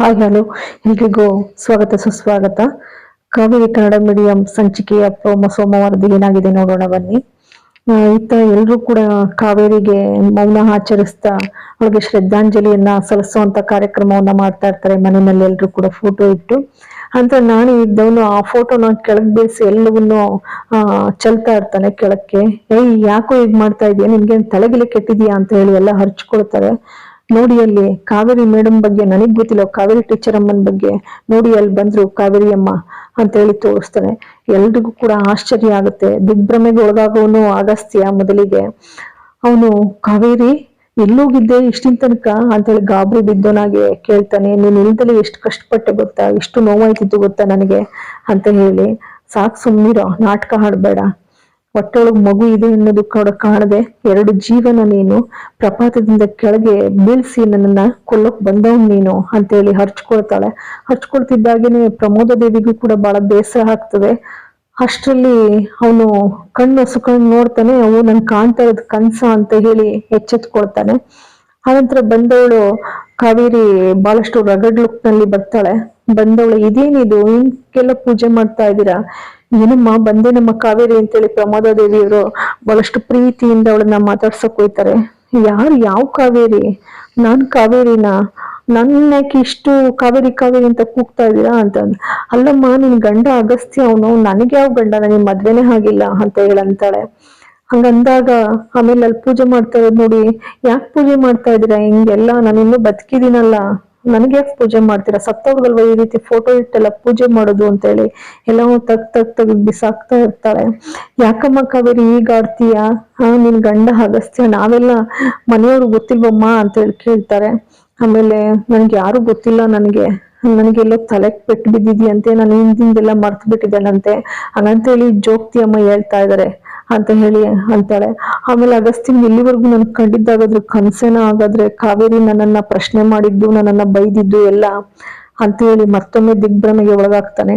Hi, hello. ಎಲ್ರಿಗೂ ಸ್ವಾಗತ, ಸುಸ್ವಾಗತ. ಕಾವೇರಿ ಕನ್ನಡ ಮೀಡಿಯಂ ಸಂಚಿಕೆಯ ಪ್ರೋಮ ಸೋಮವಾರದ ಏನಾಗಿದೆ ನೋಡೋಣ ಬನ್ನಿ. ಇತ್ತ ಎಲ್ಲರೂ ಕೂಡ ಕಾವೇರಿಗೆ ಮೌನ ಆಚರಿಸ್ತಾ ಅವಳಿಗೆ ಶ್ರದ್ಧಾಂಜಲಿಯನ್ನ ಸಲ್ಲಿಸುವಂತ ಕಾರ್ಯಕ್ರಮವನ್ನ ಮಾಡ್ತಾ ಇರ್ತಾರೆ. ಮನೆಯಲ್ಲಿ ಎಲ್ಲರೂ ಕೂಡ ಫೋಟೋ ಇಟ್ಟು. ಅಂತ ನಾನು ಇದ್ದವನು ಆ ಫೋಟೋನ ಕೆಳಗ್ ಎಲ್ಲವನ್ನೂ, ಆ, ಚೆಲ್ತಾ ಇರ್ತಾನೆ ಕೆಳಕ್ಕೆ. ಏಯ್, ಯಾಕೋ ಹೀಗ್ ಮಾಡ್ತಾ ಇದೀಯ? ನಿನ್ಗೆ ತಲೆಗಿಲೆ ಕೆಟ್ಟಿದ್ಯಾ ಅಂತ ಹೇಳಿ ಎಲ್ಲ ಹರ್ಚ್ಕೊಳ್ತಾರೆ. ನೋಡಿ ಅಲ್ಲಿ ಕಾವೇರಿ ಮೇಡಮ್ ಬಗ್ಗೆ ನನಗ್ ಗೊತ್ತಿಲ್ಲ, ಕಾವೇರಿ ಟೀಚರ್ ಅಮ್ಮನ ಬಗ್ಗೆ ನೋಡಿ ಅಲ್ಲಿ ಬಂದ್ರು ಕಾವೇರಿ ಅಮ್ಮ ಅಂತ ಹೇಳಿ ತೋರಿಸ್ತಾನೆ ಎಲ್ರಿಗೂ ಕೂಡ ಆಶ್ಚರ್ಯ ಆಗುತ್ತೆ. ದಿಗ್ಭ್ರಮೆಗೆ ಒಳಗಾಗೋನು ಅಗಸ್ತ್ಯ ಮೊದಲಿಗೆ. ಅವನು, ಕಾವೇರಿ, ಎಲ್ಲೋಗಿದ್ದೆ ಇಷ್ಟಿನ ತನಕ? ಅಂತೇಳಿ ಗಾಬರಿ ಬಿದ್ದೋನಾಗೆ ಕೇಳ್ತಾನೆ, ನೀನು ಇಲ್ದಲ್ಲಿ ಎಷ್ಟು ಕಷ್ಟಪಟ್ಟೆ ಗೊತ್ತಾ? ಎಷ್ಟು ನೋವಾಯ್ತಿತ್ತು ಗೊತ್ತಾ ನನಗೆ? ಅಂತ ಹೇಳಿ, ಸಾಕು ಸುಮ್ಮನಿರೋ ನಾಟಕ ಹಾಡ್ಬೇಡ. ಹೊಟ್ಟೆಯೊಳಗ್ ಮಗು ಇದೆ ಅನ್ನೋದು ಕೂಡ ಕಾಣದೆ ಎರಡು ಜೀವನ ನೀನು ಪ್ರಪಾತದಿಂದ ಕೆಳಗೆ ಬೀಳ್ಸಿ ನನ್ನನ್ನ ಕೊಲ್ಲಕ್ ಬಂದವ್ ನೀನು ಅಂತೇಳಿ ಹರ್ಚ್ಕೊಳ್ತಾಳೆ. ಹರ್ಚ್ಕೊಳ್ತಿದ್ದಾಗೇನೆ ಪ್ರಮೋದ ದೇವಿಗೂ ಕೂಡ ಬಹಳ ಬೇಸರ ಆಗ್ತದೆ. ಅಷ್ಟರಲ್ಲಿ ಅವನು ಕಣ್ಣು ಸುಕಣ್ಣು ನೋಡ್ತಾನೆ, ಅವು ನನ್ ಕಾಣ್ತಾ ಇರೋದ್ ಕನ್ಸ ಅಂತ ಹೇಳಿ ಎಚ್ಚೆತ್ಕೊಳ್ತಾನೆ. ಆನಂತರ ಬಂದವಳು ಕಾವೇರಿ ಬಹಳಷ್ಟು ರಗಡ್ ಲುಕ್ನಲ್ಲಿ ಬರ್ತಾಳೆ. ಬಂದವಳು ಇದೇನಿದು ಹಿಂಗೆಲ್ಲ ಪೂಜೆ ಮಾಡ್ತಾ ಇದ್ದೀರಾ? ಏನಮ್ಮ, ಬಂದೆ ನಮ್ಮ ಕಾವೇರಿ ಅಂತೇಳಿ ಪ್ರಮೋದ ದೇವಿಯವರು. ಬಹಳಷ್ಟು ಪ್ರೀತಿಯಿಂದ ಅವಳನ್ನ ಮಾತಾಡ್ಸಕ್ ಹೋಯ್ತಾರೆ. ಯಾರು ಯಾವ ಕಾವೇರಿ? ನಾನ್ ಕಾವೇರಿನ. ನನ್ನ ಯಾಕೆ ಇಷ್ಟು ಕಾವೇರಿ ಕಾವೇರಿ ಅಂತ ಕೂಗ್ತಾ ಇದ್ದೀರಾ ಅಂತ. ಅಲ್ಲಮ್ಮ, ನಿನ್ ಗಂಡ ಅಗಸ್ತ್ಯ ಅವನು. ನನಗೆ ಯಾವ ಗಂಡ? ನನಗೆ ಮದ್ವೆನೆ ಆಗಿಲ್ಲ ಅಂತ ಹೇಳಂತಾಳೆ. ಹಂಗಂದಾಗ ಆಮೇಲೆ ಅಲ್ಲಿ ಪೂಜೆ ಮಾಡ್ತಾ ಇರೋದ್ ನೋಡಿ, ಯಾಕೆ ಪೂಜೆ ಮಾಡ್ತಾ ಇದೀರಾ ಹಿಂಗೆಲ್ಲ ನಾನು ಇನ್ನೂ ಬದುಕಿದ್ದೀನಲ್ಲ. ನನಗೆ ಯಾಕೆ ಪೂಜೆ ಮಾಡ್ತೀರಾ? ಸತ್ತವ್ರಿಗಲ್ವ ಈ ರೀತಿ ಫೋಟೋ ಇಟ್ಟೆಲ್ಲ ಪೂಜೆ ಮಾಡೋದು ಅಂತೇಳಿ? ಎಲ್ಲವೂ ತಗ್ ತಗ್ ತಗ್ ಬಿಸಾಕ್ತಾ ಇರ್ತಾಳೆ ಯಾಕಮ್ಮ ಕಾವೇರಿ ಈಗ ಆಡ್ತೀಯಾ? ಹಾ, ನಿನ್ ಗಂಡ ಹಾಗಸ್ತೀಯ? ನಾವೆಲ್ಲ ಮನೆಯವ್ರು ಗೊತ್ತಿಲ್ವಮ್ಮ ಅಂತೇಳಿ ಕೇಳ್ತಾರೆ. ಆಮೇಲೆ ನನ್ಗೆ ಯಾರು ಗೊತ್ತಿಲ್ಲ ನನಗೆ. ನನಗೆಲ್ಲೋ ತಲೆಗೆ ಪೆಟ್ಟು ಬಿದ್ದಿದ್ಯಂತೆ. ನಾನು ಹಿಂದಿಂದೆಲ್ಲ ಮರ್ತು ಬಿಟ್ಟಿದ್ದೇನಂತೆ ಹಂಗಂತೇಳಿ ಜೋಗ್ತಿ ಅಮ್ಮ ಹೇಳ್ತಾ ಇದಾರೆ. ಅಂತ ಹೇಳಿ ಅಂತಾಳೆ. ಆಮೇಲೆ ಅಗಸ್ತಿನ್ ಇಲ್ಲಿವರೆಗೂ ನನ್ ಕಂಡಿದ್ದಾಗಾದ್ರೆ ಕನ್ಸೇನ ಆಗಾದ್ರೆ ಕಾವೇರಿ ನನ್ನನ್ನ ಪ್ರಶ್ನೆ ಮಾಡಿದ್ದು, ನನ್ನನ್ನ ಬೈದಿದ್ದು ಎಲ್ಲ ಅಂತ ಹೇಳಿ ಮತ್ತೊಮ್ಮೆ ದಿಗ್ಭ್ರಮೆಗೆ ಒಳಗಾಗ್ತಾನೆ.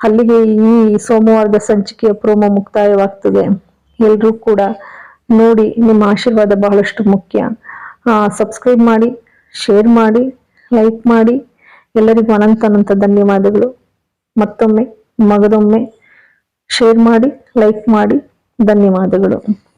ಅಲ್ಲಿಗೆ ಈ ಸೋಮವಾರದ ಸಂಚಿಕೆಯ ಪ್ರೋಮೋ ಮುಕ್ತಾಯವಾಗ್ತದೆ. ಎಲ್ರೂ ಕೂಡ ನೋಡಿ, ನಿಮ್ಮ ಆಶೀರ್ವಾದ ಬಹಳಷ್ಟು ಮುಖ್ಯ. ಸಬ್ಸ್ಕ್ರೈಬ್ ಮಾಡಿ ಶೇರ್ ಮಾಡಿ ಲೈಕ್ ಮಾಡಿ. ಎಲ್ಲರಿಗೂ ಅನಂತ ಅನಂತ ಧನ್ಯವಾದಗಳು. ಮತ್ತೊಮ್ಮೆ, ಮಗದೊಮ್ಮೆ ಶೇರ್ ಮಾಡಿ ಲೈಕ್ ಮಾಡಿ. ಧನ್ಯವಾದಗಳು.